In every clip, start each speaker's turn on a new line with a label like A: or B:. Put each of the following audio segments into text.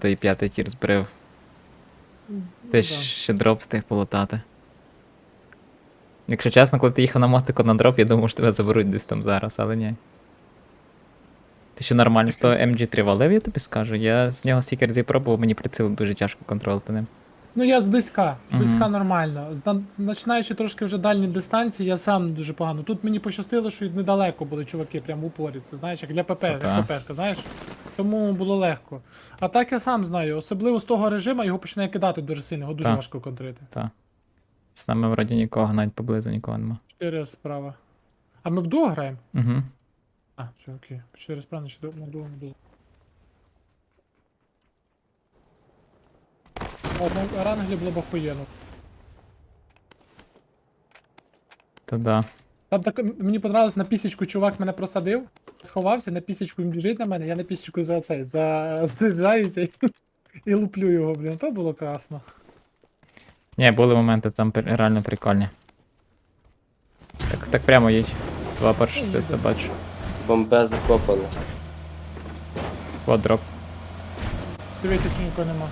A: той п'ятий тір збрив.
B: Ну,
A: Ти
B: да.
A: ще дроп встиг полутати. Якщо чесно, коли ти їхав на мотику на дроп, я думав, що тебе заберуть десь там зараз, але ні. Ти ще нормально з того MG3 валив, я тобі скажу. Я з нього стільки разів пробував, мені приціл дуже тяжко контролити ним.
B: Ну я зблизька, зблизька
A: Мгм.
B: нормально. Зна- Починаючи трошки вже дальні дистанції, я сам дуже погано. Тут мені пощастило, що недалеко були чуваки, прямо в упорі. Це знаєш, як для ПП,
A: Та.
B: як ППшка, знаєш? Тому було легко. А так я сам знаю, особливо з того режиму його починає кидати дуже сильно, його дуже
A: Та.
B: важко контрити.
A: Та. З нами вроді нікого, навіть поблизу нікого нема.
B: Чотири справа. А ми в дуо граємо?
A: Угу.
B: А, все, окей. Чотири справа, значить на дуо не було. О, ну, ранглі було б охуєнно.
A: То да.
B: Там так мені понравилось, на пісічку чувак мене просадив, сховався, на пісічку він біжить на мене, я на пісічку за цей, за заряджаюся і, і луплю його, блін. То було класно.
A: Ні, були моменти там реально прикольні. Так, так прямо їдь. Два перші циста бачу.
C: Бомбе закопано.
A: От дроп.
B: Дивися, чи нікого нема.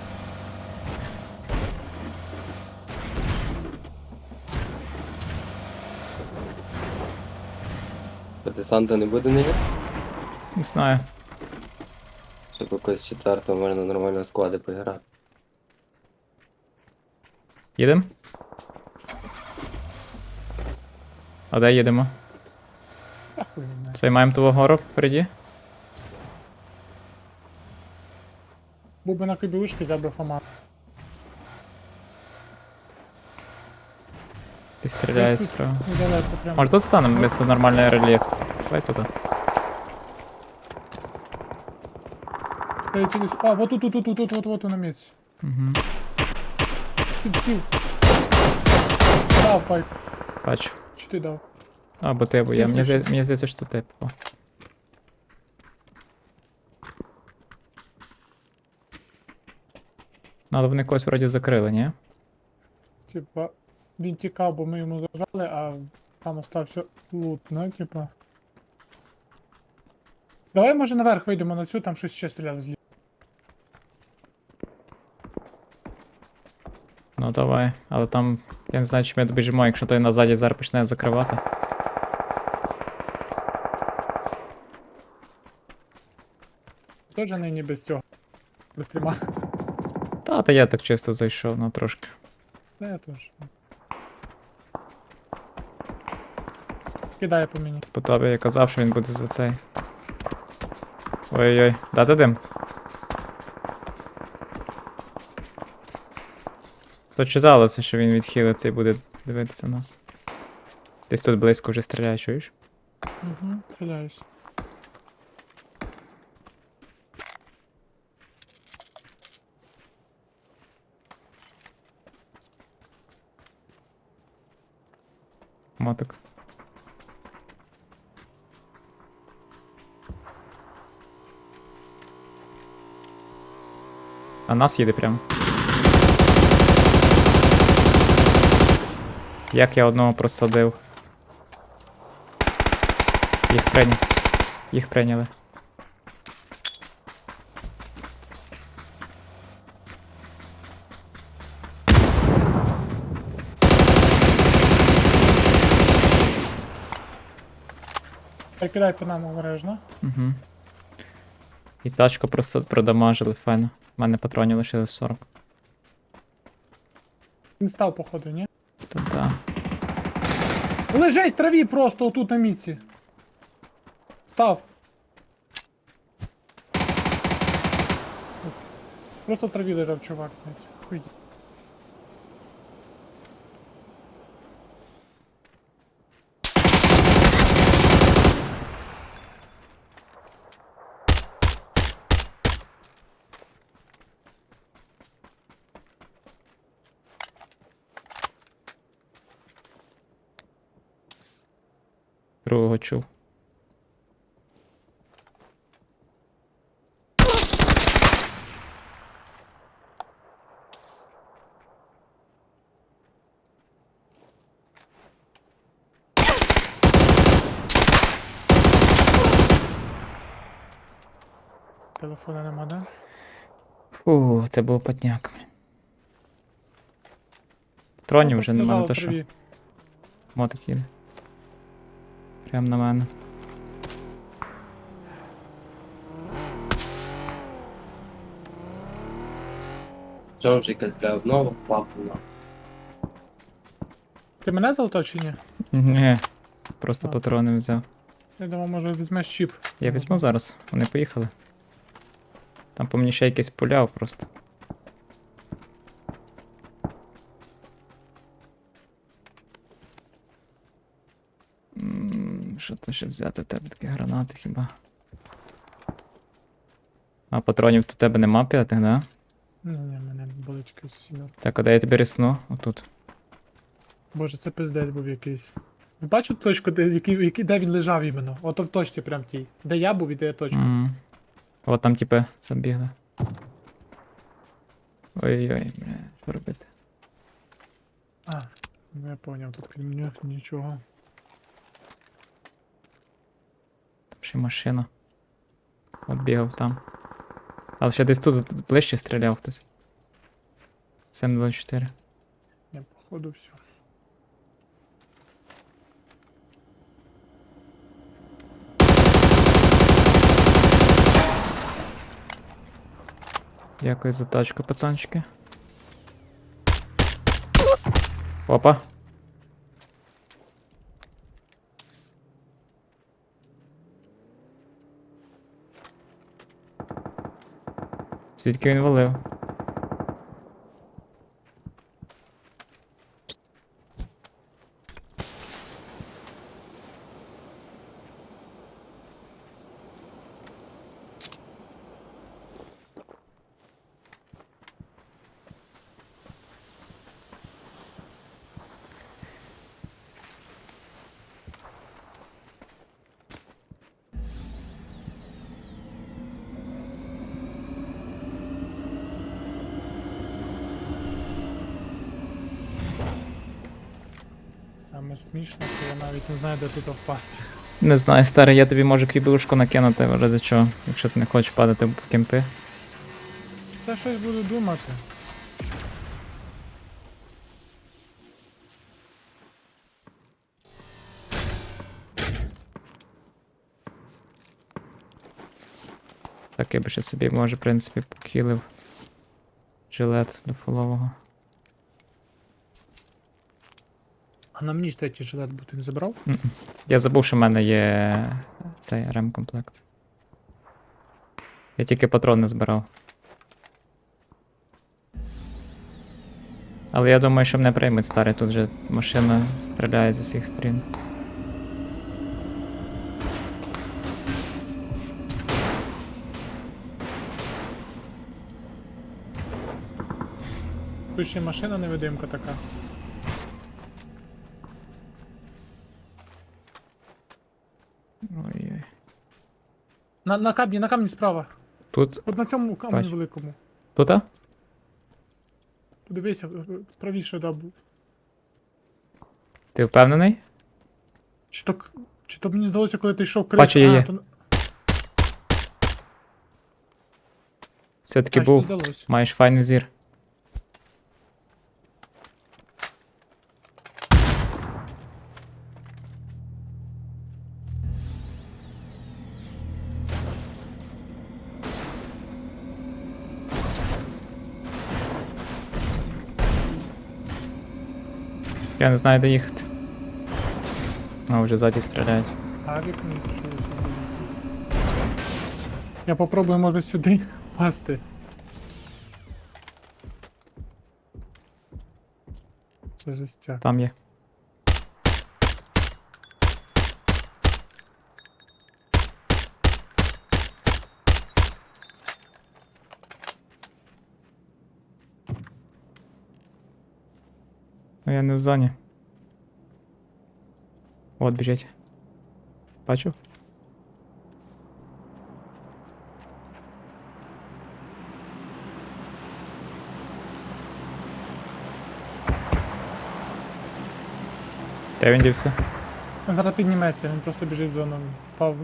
C: Десанта не буде ніде?
A: Не знаю.
C: Щоб якогось четвертого можна нормально склади поіграти.
A: Їдем? А де їдемо? Займаємо ту гору впереді?
B: Був би на кибілушки, взяв би фома.
A: Ти
B: тут
A: справа. Може тут станемо, тут нормальний рельєф. Давай тут.
B: Та я цілюсь- А, вот тут, тут, тут, тут, вот, вот на місці.
A: Угу.
B: Сів, сів. Дав, пайп.
A: Бачу.
B: Чи ти дав?
A: А, бо ти, бо я. Мені,
B: слышиш?
A: зда- мені здається, що ти. Ну, але вони когось вроді закрили, ні?
B: Типа, він тікав, бо ми йому зажали, а там остався лут, ну, типа. Давай, може, наверх вийдемо на цю, там щось ще стріляли злі.
A: Ну давай. Але там. Я не знаю, чи ми добіжимо, якщо той назаді зараз почне закривати.
B: Теж нині без цього. Без стріма.
A: Та, та я так чисто зайшов, ну трошки.
B: Та я теж. Кидає по мені.
A: По тобі я казав, що він буде за цей. Ой-ой-ой, дати дим. То читалося, що він відхилиться і буде дивитися нас. Десь тут близько вже стріляє, чуєш?
B: Угу, хиляюсь.
A: Мотик. А нас їде прямо. Як я одного просадив. Їх прийняли. Їх прийняли.
B: Так кидай по нам обережно.
A: Угу. І тачку просто продамажили файно. У мене патронів лишилось 40.
B: Він став, походу, ні?
A: Та та.
B: Лежить в траві просто отут на міці. Став. Просто в траві лежав чувак, навіть. Хуй.
A: Другого чув.
B: Телефона нема, да?
A: Фу, це було потняк. Тронів вже нема,
B: Лежало
A: не то що. Мотик їде. Прям на мене.
C: Що вже якась бля обнова.
B: Ти мене залутав чи ні?
A: Ні. Просто
B: А.
A: патрони взяв.
B: Я думав, може візьмеш чіп.
A: Я візьму зараз, вони поїхали. Там по мені ще якийсь пуляв просто. Що то ще взяти в тебе такі гранати хіба? А патронів то тебе нема п'ятих, да?
B: Ні, ні, мене боличка сім'я.
A: Так, а де я тобі рісну? Отут.
B: Боже, це пиздець був якийсь. Ви бачите точку, де, який, який, де він лежав іменно? Ото в точці прям тій. Де я був і де я точка.
A: М. От там типи забігли. Ой-ой, бля, що робити?
B: А, ну я поняв, тут крім нього нічого.
A: Ще машина. От бігав там. Але ще десь тут ближче стріляв хтось. 724.
B: Я походу все.
A: Дякую за тачку, пацанчики. Опа. Звідки він валив?
B: Саме смішно, що я навіть не знаю, де тут впасти.
A: Не знаю, старий, я тобі можу кібілушку накинути, в разі чого, якщо ти не хочеш падати в кемпи.
B: Та щось буду думати.
A: Так, я би ще собі, може, в принципі, покілив жилет до фолового.
B: А на мені ж третій жилет бути не забрав?
A: Я забув, що в мене є цей ремкомплект. Я тільки патрони збирав. Але я думаю, що мене приймуть старий, тут же машина стріляє з усіх сторін.
B: Тут ще машина невидимка така. На, на камні, на камні справа.
A: Тут?
B: От на цьому камні
A: Бач.
B: великому.
A: Тут? а?
B: Подивися, е, е, правіше да був.
A: Ти впевнений?
B: Чи то, чи то мені здалося, коли ти йшов крик.
A: Бачу, є, є.
B: то,
A: Все-таки
B: значить,
A: був.
B: здалося.
A: Маєш файний зір. Я не знаю, де їхати. А, вже ззаді стріляють.
B: Авік не пішов освободитися. Я попробую, може, сюди пасти. Це жестяк.
A: Там є. Ну я не в зоні. От біжить. Бачу? Де він дівся?
B: Він зараз підніметься, він просто біжить в зону. Впав.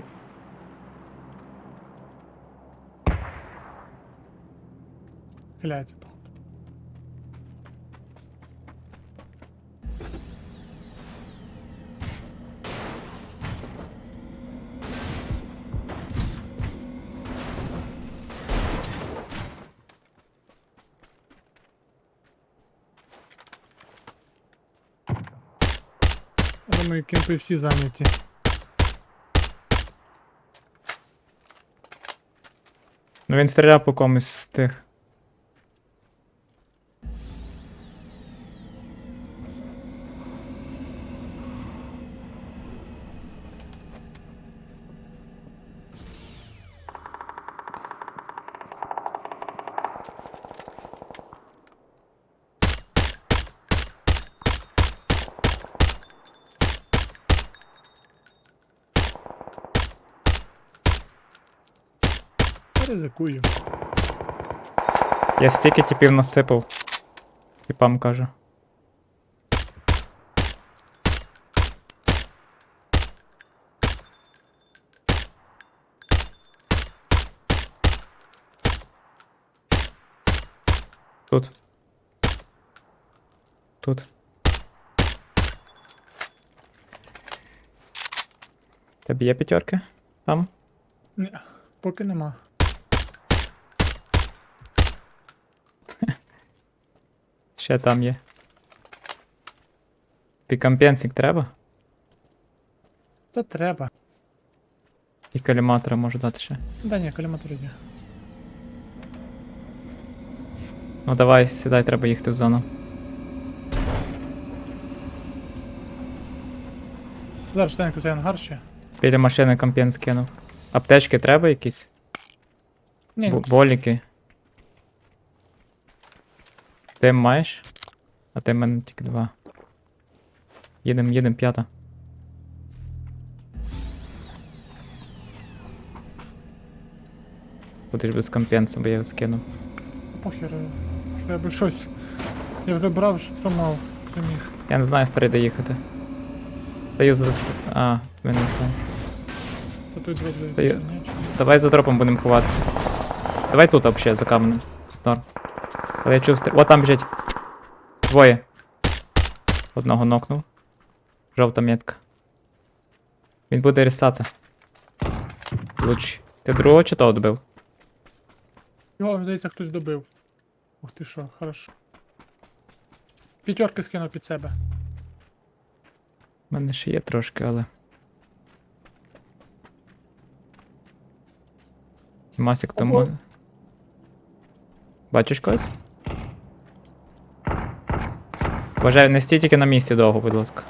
B: Хиляється, походу. Думаю, кемпи всі зайняті.
A: Ну він стріляв по комусь з тих.
B: Ризикую.
A: Я стільки типів насипав. Типам кажу. Тут. Тут. Тебе є п'ятерки? Там?
B: Ні, поки нема.
A: Ще там є. Пікампенсик треба?
B: Та треба.
A: І каліматора можу дати ще.
B: Да ні, каліматор є.
A: Ну давай, сідай, треба їхати в зону.
B: Зараз штанку цей ангар ще.
A: Біля машини компен скинув. Аптечки треба якісь?
B: Ні,
A: Бо- Боліки. Ти маєш? А ти в мене тільки два. Їдем, їдем, п'ята. Будеш без компенса, бо я його скинув.
B: похер. Я би щось. Я вже брав, що мав, що міг.
A: Я не знаю, старий, де їхати. Стою за. А, мене все.
B: Та тут
A: я-
B: ні.
A: Давай за дропом будемо ховатися. Давай тут вообще за каменем. Норм. Але я чув стр... О, там біжить. Двоє. Одного нокнув. Жовта метка. Він буде рісати. Луч. Ти другого чи того добив?
B: Його, здається, хтось добив. Ух ти що, хорошо. П'ятерки скинув під себе.
A: У мене ще є трошки, але. Масік тому. Бачиш когось? Бажаю, не стій тільки на місці довго, будь ласка.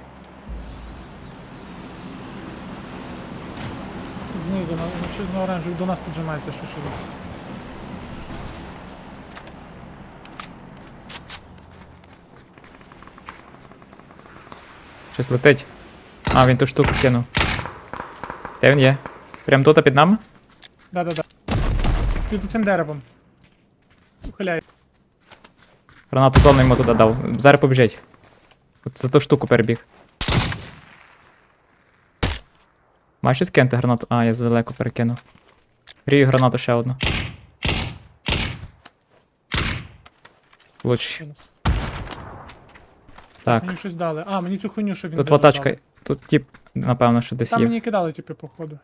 B: Знизу, на, на, щось на оранжевий до нас піджимається, що що.
A: Щось летить. А, він ту штуку кинув. Де він є? Прям тут а під нами?
B: Да-да-да. Під цим деревом. Ухиляй.
A: Гранату зону йому туди дав. Зараз побіжить. От за ту штуку перебіг. Маєш щось кинути гранату? А, я задалеко перекинув. Грію гранату ще одну. Луч. Так.
B: Мені щось дали. А, мені цю хуйню, що він
A: Тут
B: десь
A: ватачка. Тут тип, напевно, що десь
B: Там
A: є.
B: мені кидали, типу, походу.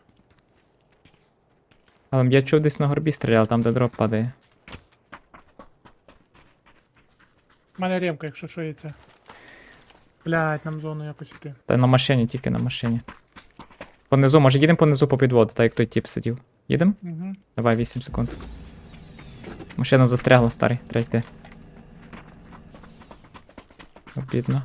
A: Але я чув десь на горбі стріляв, там де дроп падає.
B: У мене ремка, якщо що є це. Блять, нам зону якось іти.
A: Та на машині, тільки на машині. Понизу, може їдемо понизу по підводу, так як той тип сидів. Їдемо?
B: Угу.
A: Давай 8 секунд. Машина застрягла, старий, треба йти. Обідно.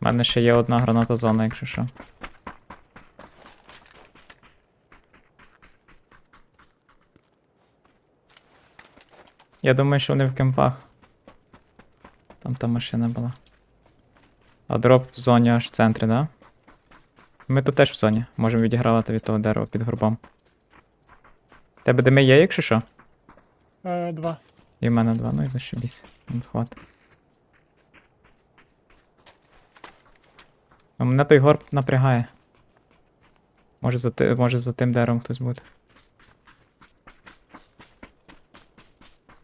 A: У мене ще є одна граната зона, якщо що. Я думаю, що вони в кемпах. Там та машина була. А дроп в зоні аж в центрі, да? Ми тут теж в зоні. Можемо відігравати від того дерева під горбом. Тебе дими є, якщо що?
B: Е, два.
A: І в мене два, ну і зашибісь. Хват. А мене той горб напрягає. Може за, ти, може за тим деревом хтось буде.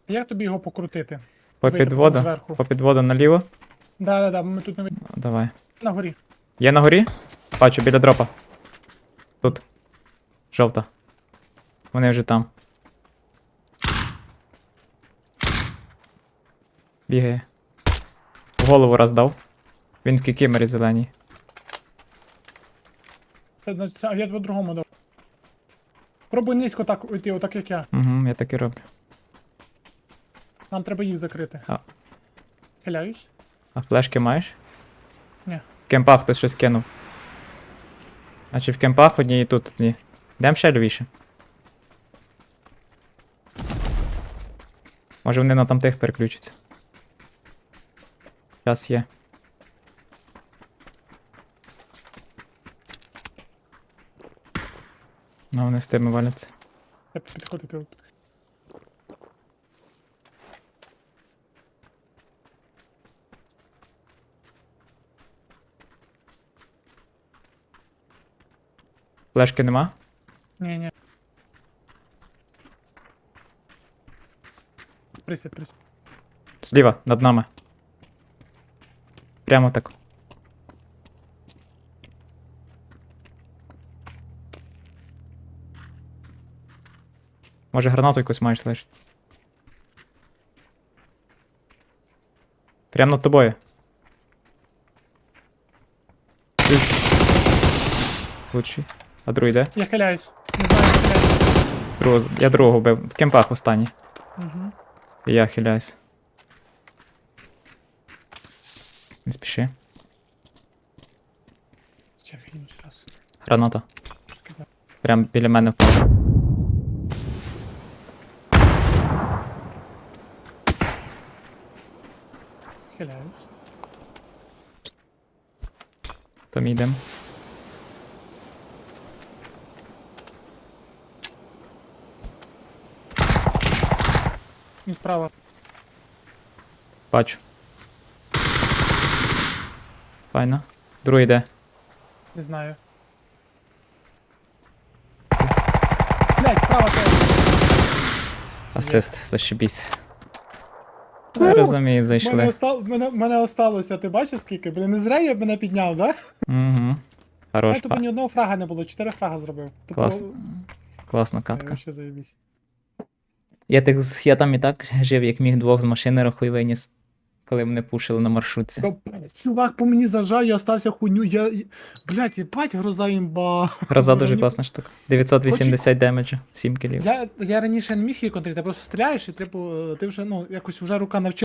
B: Як тобі його покрутити?
A: По
B: Вийти
A: підводу.
B: зверху.
A: По підводу наліво.
B: Да, да, да, ми тут не ви-
A: Давай.
B: на горі.
A: Є на горі? Бачу, біля дропа. Тут. Жовта. Вони вже там. Бігає. В голову раз дав. Він в кікімері зеленій.
B: Це, значить, це- а я по-другому дав. Пробуй низько так уйти, отак як я.
A: Угу, я так і роблю.
B: Нам треба їх закрити.
A: А.
B: Хиляюсь.
A: А флешки маєш?
B: Ні.
A: В кемпах хтось щось кинув. Значить в кемпах одні і тут одні. Йдем ще лівіше. Може вони на тамтих переключаться. Час є. Ну, вони з тими валяться.
B: Я підходити.
A: Флешки нема?
B: Ні, ні. Присядь, присядь.
A: Зліва, над нами. Прямо так. Може гранату якусь маєш лишити. Прямо над тобою. Плюс. Лучший. А другий де?
B: Я хиляюсь. Не знаю, як хиляюсь.
A: Другого, я другого вбив. В кемпах останній.
B: Угу.
A: І я хиляюсь. Не спіши.
B: Ще хилюсь раз.
A: Граната. Прям біля мене впав.
B: Хиляюсь.
A: То мій йдем.
B: Справа.
A: Бачу. Файно. Другий йде.
B: Не знаю. Блять, справа теж.
A: Асист, зашибісь. Я розумію,
B: Мене,
A: зайшли.
B: оста... мене, мене осталося, ти бачив скільки? Блін, не зря я мене підняв, да?
A: Угу. Хорош.
B: Я
A: Фа...
B: ні одного фрага не було, чотири фрага зробив. Типу,
A: Класно. Класна катка.
B: Ще заєбісь.
A: Я так з там і так жив, як міг двох з машини рахуй виніс. Коли мене пушили на маршрутці.
B: Капець, Чувак по мені зажав, я остався хуйню, я... Блять, їбать, гроза імба.
A: Гроза дуже класна штука. 980 демеджа, 7 кілів.
B: Я, я раніше не міг її контрити, ти просто стріляєш і типу, ти вже, ну, якось вже рука навчила.